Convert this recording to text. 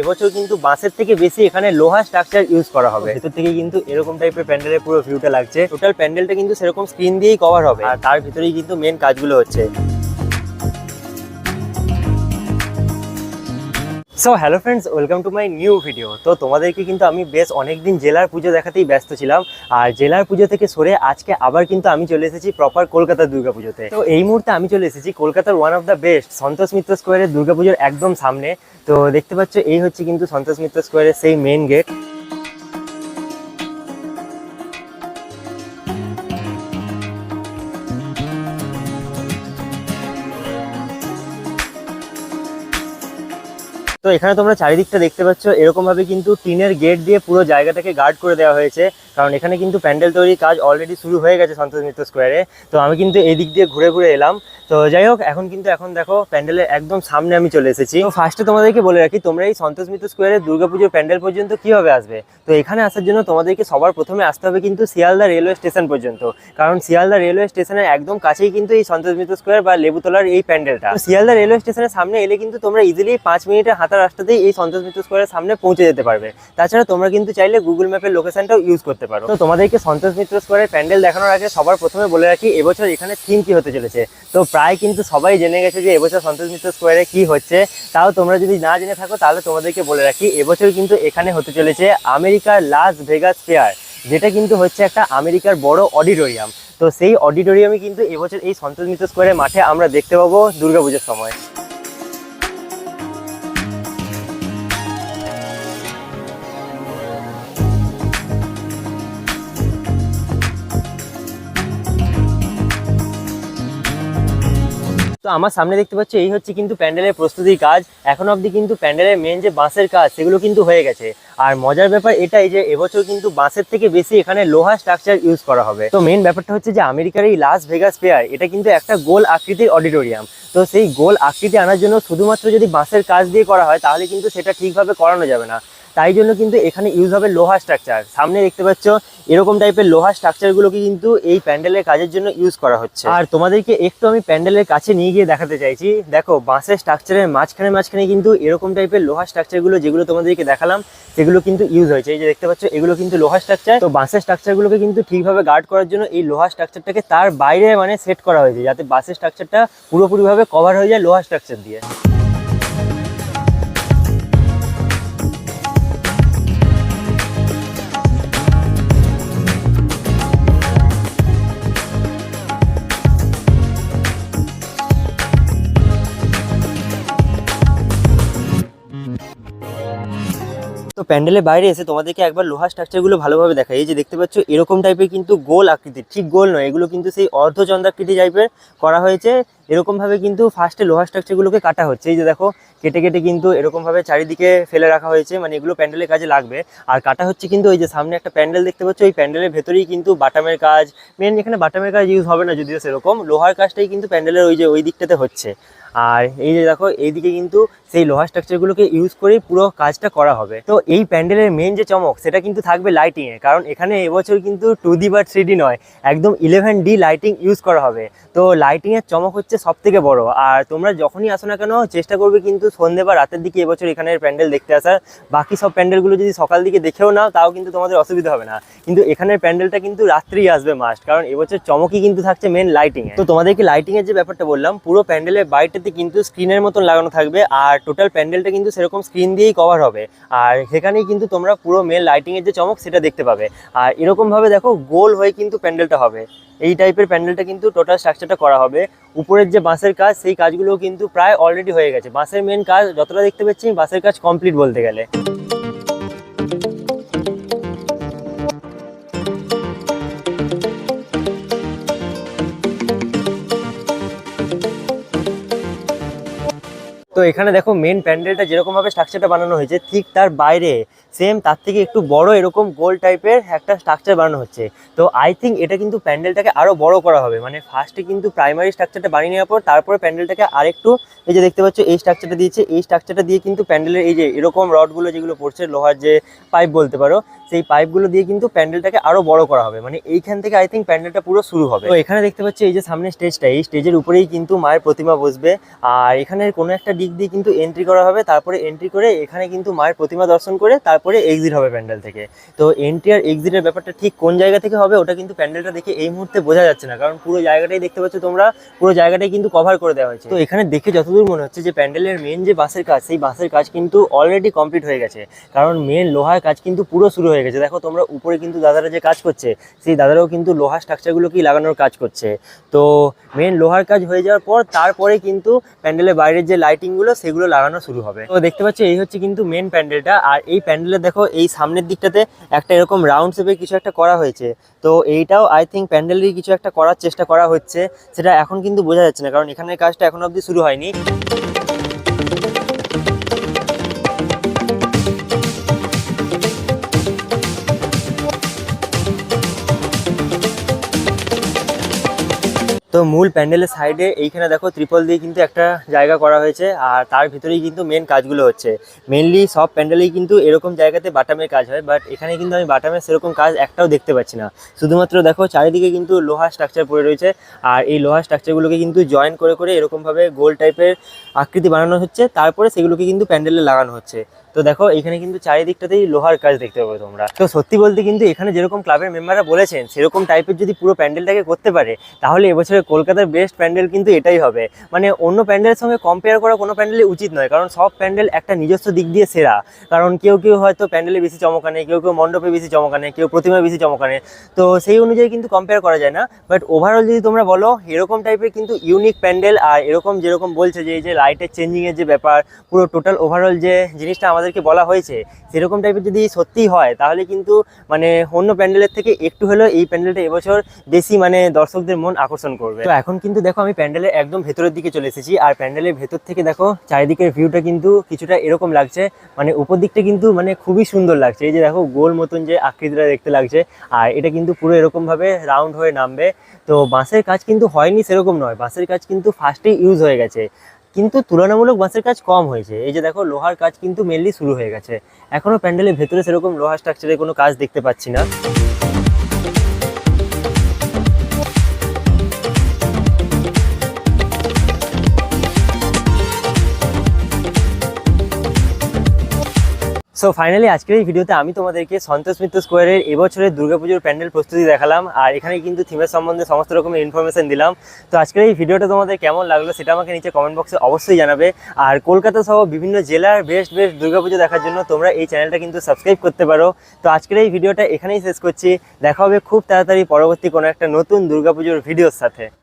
এবছর কিন্তু বাঁশের থেকে বেশি এখানে লোহা স্ট্রাকচার ইউজ করা হবে। ভেতর থেকে কিন্তু এরকম টাইপের প্যান্ডেলের পুরো ভিউটা লাগছে। টোটাল প্যান্ডেলটা কিন্তু সেরকম স্ক্রিন দিয়েই কভার হবে। আর তার ভিতরেই কিন্তু মেন কাজগুলো হচ্ছে। So hello friends welcome to my new video তো তোমাদেরকে কিন্তু আমি বেশ অনেকদিন জেলার পুজো দেখাতেই ব্যস্ত ছিলাম। আর জেলার পুজো থেকে সরে আজকে আবার কিন্তু আমি চলে এসেছি প্রপার কলকাতার দুর্গাপুজোতে তো এই মুহূর্তে আমি চলে এসেছি কলকাতার one of the best Santosh Mitra স্কোয়ারের দুর্গাপুজোর একদম সামনে। তো দেখতে পাচ্ছ, এই হচ্ছে কিন্তু সন্তোষ মিত্র স্কোয়ারের সেই মেন গেট তো এখানে তোমরা চারিদিকটা দেখতে পাচ্ছ। এরকমভাবে কিন্তু টিনের গেট দিয়ে পুরো জায়গাটাকে গার্ড করে দেওয়া হয়েছে। কারণ এখানে কিন্তু প্যান্ডেল তৈরির কাজ অলরেডি শুরু হয়ে গেছে সন্তোষ মিত্র স্কোয়ারে তো আমি কিন্তু এই দিক দিয়ে ঘুরে ঘুরে এলাম। তো যাই হোক, এখন কিন্তু এখন দেখো প্যান্ডেলের একদম সামনে আমি চলে এসেছি। তো ফার্স্টে তোমাদেরকে বলে রাখি, তোমরা এই সন্তোষ মিত্র স্কোয়ারে দুর্গাপুজোর প্যান্ডেল পর্যন্ত কীভাবে আসবে? তো এখানে আসার জন্য তোমাদেরকে সবার প্রথমে আসতে হবে কিন্তু শিয়ালদা রেলওয়ে স্টেশন পর্যন্ত। কারণ শিয়ালদা রেলওয়ে স্টেশনের একদম কাছেই কিন্তু এই সন্তোষ মিত্র স্কোয়ার বা লেবুতলার এই প্যান্ডেলটা। শিয়ালদা রেলওয়ে স্টেশনের সামনে এলে কিন্তু তোমরা ইজিলি পাঁচ মিনিটের হাঁটা রাস্তাতেই এই সন্তোষ মিত্র স্কোয়ারের সামনে পৌঁছে যেতে পারবে। তাছাড়া তোমরা কিন্তু চাইলে গুগল ম্যাপের লোকেশনটাও ইউজ করতে পারো। তো তোমাদেরকে সন্তোষ মিত্র স্কোয়ারের প্যান্ডেল দেখানোর আগে সবার প্রথমে বলে রাখি, এবছর এখানে থিম কি হতে চলেছে? তো প্রায় কিন্তু সবাই জেনে গেছে যে এবছর সন্তোষ মিত্র স্কোয়ারে কি হচ্ছে। তাও তোমরা যদি না জেনে থাকো, তাহলে তোমাদেরকে বলে রাখি, এবছর কিন্তু এখানে হতে চলেছে আমেরিকার লাস ভেগাস ফেয়ার যেটা কিন্তু হচ্ছে একটা আমেরিকার বড় অডিটোরিয়াম। তো সেই অডিটোরিয়ামে কিন্তু এবছর এই সন্তোষ মিত্র স্কোয়ারের মাঠে আমরা দেখতে পাবো দুর্গাপুজোর সময়। তো আমার সামনে দেখতে পাচ্ছ, এই হচ্ছে কিন্তু প্যান্ডেলের প্রস্তুতির কাজ। এখন অবধি কিন্তু প্যান্ডেলের মেন যে বাঁশের কাজ, সেগুলো কিন্তু হয়ে গেছে। আর মজার ব্যাপার এটাই যে, এবছর কিন্তু বাঁশের থেকে বেশি এখানে লোহা স্ট্রাকচার ইউজ করা হবে। তো মেন ব্যাপারটা হচ্ছে যে, আমেরিকার এই লাস ভেগাস ফেয়ার এটা কিন্তু একটা গোল আকৃতির অডিটোরিয়াম তো সেই গোল আকৃতি আনার জন্য শুধুমাত্র যদি বাঁশের কাজ দিয়ে করা হয়, তাহলে কিন্তু সেটা ঠিকভাবে করানো যাবে না। তাই জন্য কিন্তু এখানে ইউজ হবে লোহা স্ট্রাকচার সামনে দেখতে পাচ্ছ, এরকম টাইপের লোহা স্ট্রাকচারগুলোকে কিন্তু এই প্যান্ডেলের কাজের জন্য ইউজ করা হচ্ছে। আর তোমাদেরকে একটু আমি প্যান্ডেলের কাছে নিয়ে গিয়ে দেখাতে চাইছি, দেখো বাঁশের স্ট্রাকচারের মাঝখানে মাঝখানে কিন্তু এরকম টাইপের লোহা স্ট্রাকচারগুলো যেগুলো তোমাদেরকে দেখালাম, সেগুলো কিন্তু ইউজ হয়েছে। এই যে দেখতে পাচ্ছ, এগুলো কিন্তু লোহা স্ট্রাকচার তো বাঁশের স্ট্রাকচারগুলোকে কিন্তু ঠিকভাবে গার্ড করার জন্য এই লোহা স্ট্রাকচারটাকে তার বাইরে মানে সেট করা হয়েছে, যাতে বাঁশের স্ট্রাকচারটা পুরোপুরিভাবে কভার হয়ে যায় লোহা স্ট্রাকচার দিয়ে। তো প্যান্ডেলের বাইরে এসে তোমাদেরকে একবার লোহা স্ট্রাকচারগুলো ভালোভাবে দেখাই। এই যে দেখতে পাচ্ছ, এরকম টাইপের কিন্তু গোল আকৃতি ঠিক গোল নয়, এগুলো কিন্তু সেই অর্ধচন্দ্রাকৃতি টাইপের করা হয়েছে। এরকমভাবে কিন্তু ফার্স্টে লোহা স্ট্রাকচারগুলোকে কাটা হচ্ছে। এই যে দেখো, কেটে কেটে কিন্তু এরকমভাবে চারিদিকে ফেলে রাখা হয়েছে মানে এগুলো প্যান্ডেলের কাজে লাগবে। আর কাটা হচ্ছে কিন্তু ওই যে সামনে একটা প্যান্ডেল দেখতে পাচ্ছ ওই প্যান্ডেলের ভেতরেই কিন্তু বাটামের কাজ মেন এখানে বাটামের কাজ ইউজ হবে না যদিও সেরকম, লোহার কাজটাই কিন্তু প্যান্ডেলের ওই যে ওই দিকটাতে হচ্ছে। আর এই যে দেখো, এইদিকে কিন্তু সেই লোহার স্ট্রাকচারগুলোকে ইউজ করেই পুরো কাজটা করা হবে। তো এই প্যান্ডেলের মেন যে চমক, সেটা কিন্তু থাকবে লাইটিংয়ে কারণ এখানে এবছর কিন্তু টু ডি বা থ্রি ডি নয়, একদম ইলেভেন ডি লাইটিং ইউজ করা হবে। তো লাইটিংয়ের চমক হচ্ছে সব থেকে বড়। আর তোমরা যখনই আসো না কেন, চেষ্টা করবে কিন্তু সন্ধে বা রাতের দিকে এবছর এখানের প্যান্ডেল দেখতে আসার। বাকি সব প্যান্ডেলগুলো যদি সকাল দিকে দেখেও নাও, তাও কিন্তু তোমাদের অসুবিধা হবে না। কিন্তু এখানের প্যান্ডেলটা কিন্তু রাত্রেই আসবে মাস্ট কারণ এবছর চমকই কিন্তু থাকছে মেন লাইটিং তো তোমাদেরকে লাইটিং এর যে ব্যাপারটা বললাম, পুরো প্যান্ডেলের বাইরেতে কিন্তু স্ক্রিনের মতন লাগানো থাকবে, আর টোটাল প্যান্ডেলটা কিন্তু সেরকম স্ক্রিন দিয়েই কভার হবে। আর সেখানেই কিন্তু তোমরা পুরো মেন লাইটিং এর যে চমক, সেটা দেখতে পাবে। আর এরকম ভাবে দেখো, গোল হয়ে কিন্তু প্যান্ডেলটা হবে। এই টাইপের প্যান্ডেলটা কিন্তু টোটাল স্ট্রাকচারটা করা হবে। উপরের যে বাঁশের কাজ, সেই কাজগুলো কিন্তু প্রায় অলরেডি হয়ে গেছে। বাঁশের মেন কাজ যতটা দেখতে পাচ্ছি, বাঁশের কাজ কমপ্লিট বলতে গেলে। তো এখানে দেখো মেন প্যান্ডেলটা যেরকম ভাবে স্ট্রাকচারটা বানানো হয়েছে, ঠিক তার বাইরে সেম তার থেকে একটু বড় এরকম গোল টাইপের একটা স্ট্রাকচার বানানো হচ্ছে। তো আই থিঙ্ক এটা কিন্তু প্যান্ডেলটাকে আরও বড় করা হবে। মানে ফার্স্টে কিন্তু প্রাইমারি স্ট্রাকচারটা বানিয়ে নেওয়ার পর, তারপরে প্যান্ডেলটাকে আরেকটু এই যে দেখতে পাচ্ছ, এই স্ট্রাকচারটা দিয়েছে। এই স্ট্রাকচারটা দিয়ে কিন্তু প্যান্ডেলের এই যে এরকম রডগুলো যেগুলো পড়ছে, লোহার যে পাইপ বলতে পারো, সেই পাইপগুলো দিয়ে কিন্তু প্যান্ডেলটাকে আরও বড় করা হবে। মানে এইখান থেকে আই থিঙ্ক প্যান্ডেলটা পুরো শুরু হবে। তো এখানে দেখতে পাচ্ছি, এই যে সামনে স্টেজটা এই স্টেজের উপরেই কিন্তু মায়ের প্রতিমা বসবে। আর এখানের কোনো একটা দিক দিক দিয়ে কিন্তু এন্ট্রি করা হবে, তারপরে এন্ট্রি করে এখানে কিন্তু মায়ের প্রতিমা দর্শন করে তারপরে এক্সিট হবে প্যান্ডেল থেকে। তো এন্ট্রি আর এক্সিটের ব্যাপারটা ঠিক কোন জায়গা থেকে হবে, ওটা কিন্তু প্যান্ডেলটা দেখে এই মুহূর্তে বোঝা যাচ্ছে না, কারণ পুরো জায়গাটাই দেখতে পাচ্ছ তোমরা, পুরো জায়গাটাই কিন্তু কভার করে দেওয়া হয়েছে। তো এখানে দেখে যতদূর মনে হচ্ছে যে প্যান্ডেলের মেন যে বাসের কাজ, সেই বাসের কাজ কিন্তু অলরেডি কমপ্লিট হয়ে গেছে। কারণ মেন লোহার কাজ কিন্তু পুরো শুরু হয়ে গেছে। দেখো তোমরা উপরে কিন্তু দাদারা যে কাজ করছে, সেই দাদারাও কিন্তু লোহার স্ট্রাকচারগুলোকেই লাগানোর কাজ করছে। তো মেন লোহার কাজ হয়ে যাওয়ার পর, তারপরে কিন্তু প্যান্ডেলের বাইরের যে লাইটিংগুলো সেগুলো লাগানো শুরু হবে। তো দেখতে পাচ্ছি, এই হচ্ছে কিন্তু মেন প্যান্ডেলটা। আর এই প্যান্ডেলে দেখো, এই সামনের দিকটাতে একটা এরকম রাউন্ড শেপে কিছু একটা করা হয়েছে। তো এইটাও আই থিঙ্ক প্যান্ডেলেরই কিছু একটা করার চেষ্টা করা হচ্ছে। সেটা এখন কিন্তু বোঝা যাচ্ছে না, কারণ এখানের কাজটা এখন অবধি শুরু হয়নি। তো মূল প্যান্ডেলের সাইডে এইখানে দেখো ত্রিপল দিয়ে কিন্তু একটা জায়গা করা হয়েছে, আর তার ভিতরেই কিন্তু মেন কাজগুলো হচ্ছে। মেনলি সব প্যান্ডেলেই কিন্তু এরকম জায়গাতে বাটামের কাজ হয় বাট এখানে কিন্তু আমি বাটামের সেরকম কাজ একটাও দেখতে পাচ্ছি না। শুধুমাত্র দেখো চারিদিকে কিন্তু লোহার স্ট্রাকচার পড়ে রয়েছে, আর এই লোহার স্ট্রাকচারগুলোকে কিন্তু জয়েন করে করে এরকমভাবে গোল টাইপের আকৃতি বানানো হচ্ছে, তারপরে সেগুলোকে কিন্তু প্যান্ডেলে লাগানো হচ্ছে। তো দেখো, এখানে কিন্তু চারিদিকটাতেই লোহার কাজ দেখতে পাবে তোমরা। তো সত্যি বলতে কিন্তু এখানে যেরকম ক্লাবের মেম্বাররা বলেছেন, সেরকম টাইপের যদি পুরো প্যান্ডেলটাকে করতে পারে, তাহলে এবছরের কলকাতার বেস্ট প্যান্ডেল কিন্তু এটাই হবে। মানে অন্য প্যান্ডেলের সঙ্গে কম্পেয়ার করা কোনো প্যান্ডেলই উচিত নয়, কারণ সব প্যান্ডেল একটা নিজস্ব দিক দিয়ে সেরা। কারণ কেউ কেউ হয়তো প্যান্ডেলে বেশি চমকানে কেউ কেউ মণ্ডপে বেশি চমকানে কেউ প্রতিমায় বেশি চমকানে তো সেই অনুযায়ী কিন্তু কম্পেয়ার করা যায় না। বাট ওভারঅল যদি তোমরা বলো, এরকম টাইপের কিন্তু ইউনিক প্যান্ডেল আর এরকম যেরকম বলছে যে, এই যে লাইটের চেঞ্জিংয়ের যে ব্যাপার, পুরো টোটাল ওভারঅল যে জিনিসটা আমাদেরকে বলা হয়েছে, সেরকম টাইপের যদি সত্যিই হয়, তাহলে কিন্তু মানে অন্য প্যান্ডেলের থেকে একটু হলেও এই প্যান্ডেলটা এবছর বেশি মানে দর্শকদের মন আকর্ষণ করবে। তো এখন কিন্তু দেখো আমি প্যান্ডেলের একদম ভেতরের দিকে চলে এসেছি, আর প্যান্ডেলের ভেতর থেকে দেখো চারিদিকের ভিউটা কিন্তু কিছুটা এরকম লাগছে মানে উপর দিকটা কিন্তু মানে খুবই সুন্দর লাগছে। এই যে দেখো গোল মতন যে আকৃতিটা দেখতে লাগছে, আর এটা কিন্তু পুরো এরকমভাবে রাউন্ড হয়ে নামবে। তো বাঁশের কাজ কিন্তু হয়নি সেরকম নয়, বাঁশের কাজ কিন্তু ফার্স্টেই ইউজ হয়ে গেছে। কিন্তু তুলনামূলক বাঁশের কাজ কম হয়েছে। এই যে দেখো, লোহার কাজ কিন্তু মেনলি শুরু হয়ে গেছে। এখনও প্যান্ডেলের ভেতরে সেরকম লোহার স্ট্রাকচারের কোনো কাজ দেখতে পাচ্ছি না। সো ফাইনালি আজকের এই ভিডিওতে আমি তোমাদেরকে সন্তোষ মিত্র স্কোয়ারের এবছরের দুর্গাপুজোর প্যান্ডেল প্রস্তুতি দেখালাম, আর এখানে কিন্তু থিমের সম্বন্ধে সমস্ত রকমের ইনফরমেশন দিলাম। তো আজকের এই ভিডিওটা তোমাদের কেমন লাগল সেটা আমাকে নিচে কমেন্ট বক্সে অবশ্যই জানাবে। আর কলকাতা সহ বিভিন্ন জেলার বেস্ট বেস্ট দুর্গাপুজো দেখার জন্য তোমরা এই চ্যানেলটা কিন্তু সাবস্ক্রাইব করতে পারো। তো আজকের এই ভিডিওটা এখানেই শেষ করছি। দেখা হবে খুব তাড়াতাড়ি পরবর্তী কোনো একটা নতুন দুর্গাপুজোর ভিডিওর সাথে।